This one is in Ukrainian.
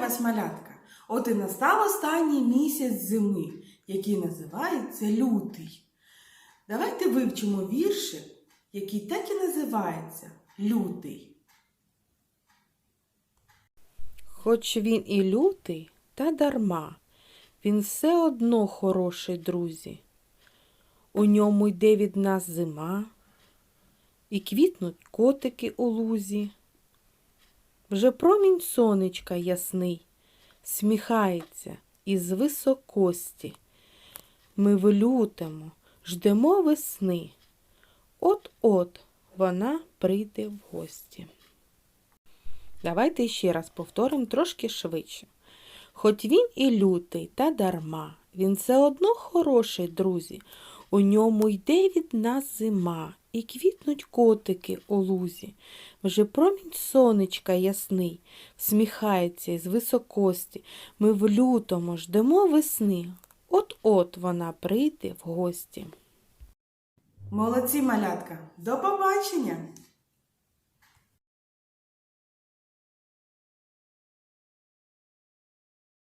вас, малятка! От і настав останній місяць зими, який називається лютий. Давайте вивчимо віршик, який так і називається Лютий. Хоч він і лютий, та дарма, він все одно хороший, друзі. У ньому йде від нас зима, і квітнуть котики у лузі. Вже промінь сонечка ясний, сміхається із високості. Ми в лютому ждемо весни. От-от вона прийде в гості. Давайте ще раз повторимо трошки швидше. Хоч він і лютий, та дарма, він все одно хороший, друзі. У ньому йде від нас зима, і квітнуть котики у лузі. Вже промінь сонечка ясний, всміхається із високості. Ми в лютому ждемо весни. От-от вона прийде в гості. Молодці, малятка! До побачення!